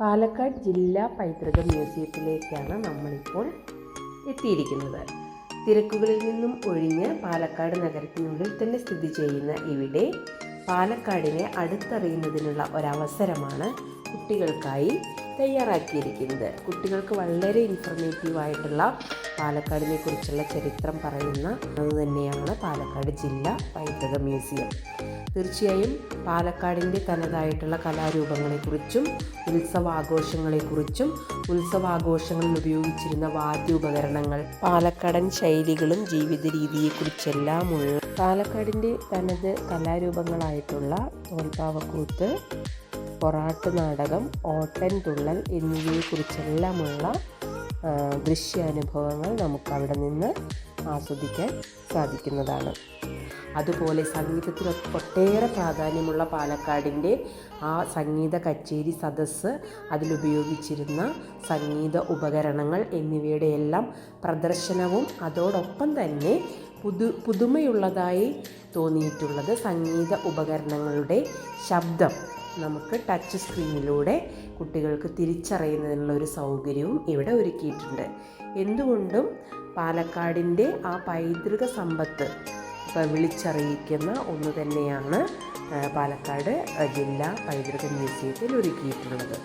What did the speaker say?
പാലക്കാട് ജില്ലാ പൈതൃക മ്യൂസിയത്തിലേക്കാണ് നമ്മളിപ്പോൾ എത്തിയിരിക്കുന്നത്. തിരക്കുകളിൽ നിന്നും ഒഴിഞ്ഞ് പാലക്കാട് നഗരത്തിനുള്ളിൽ തന്നെ സ്ഥിതി ചെയ്യുന്ന ഇവിടെ പാലക്കാടിനെ അടുത്തറിയുന്നതിനുള്ള ഒരവസരമാണ് കുട്ടികൾക്കായി തയ്യാറാക്കിയിരിക്കുന്നത്. കുട്ടികൾക്ക് വളരെ ഇൻഫർമേറ്റീവായിട്ടുള്ള പാലക്കാടിനെ കുറിച്ചുള്ള ചരിത്രം പറയുന്ന അത് തന്നെയാണ് പാലക്കാട് ജില്ലാ പൈതൃക മ്യൂസിയം. തീർച്ചയായും പാലക്കാടിന്റെ തനതായിട്ടുള്ള കലാരൂപങ്ങളെക്കുറിച്ചും ഉത്സവാഘോഷങ്ങളെക്കുറിച്ചും ഉത്സവാഘോഷങ്ങളിൽ ഉപയോഗിച്ചിരുന്ന വാദ്യോപകരണങ്ങൾ പാലക്കാടൻ ശൈലികളും ജീവിത രീതിയെക്കുറിച്ചെല്ലാമുള്ള പാലക്കാടിന്റെ തനത് കലാരൂപങ്ങളായിട്ടുള്ള തോൽപ്പാവക്കൂത്ത് പൊറാട്ട് നാടകം ഓട്ടൻ തുള്ളൽ എന്നിവയെക്കുറിച്ചെല്ലാമുള്ള ദൃശ്യാനുഭവങ്ങൾ നമുക്കവിടെ നിന്ന് ആസ്വദിക്കാൻ സാധിക്കുന്നതാണ്. അതുപോലെ സംഗീതത്തിന് ഒട്ടേറെ പ്രാധാന്യമുള്ള പാലക്കാടിന്റെ ആ സംഗീത കച്ചേരി സദസ്സ് അതിലുപയോഗിച്ചിരുന്ന സംഗീത ഉപകരണങ്ങൾ എന്നിവയുടെ എല്ലാം പ്രദർശനവും അതോടൊപ്പം തന്നെ പുതു പുതുമയുള്ളതായി തോന്നിയിട്ടുള്ളത് സംഗീത ഉപകരണങ്ങളുടെ ശബ്ദം. നമുക്ക് ടച്ച് സ്ക്രീനിലൂടെ കുട്ടികൾക്ക് തിരിച്ചറിയുന്നതിനുള്ള ഒരു സൗകര്യവും ഇവിടെ ഒരുക്കിയിട്ടുണ്ട്. എന്തുകൊണ്ടും പാലക്കാടിന്റെ ആ പൈതൃക സമ്പത്ത് വിളിച്ചറിയിക്കുന്ന ഒന്ന് തന്നെയാണ് പാലക്കാട് ജില്ലാ പൈതൃക മ്യൂസിയത്തിൽ ഒരുക്കിയിട്ടുള്ളത്.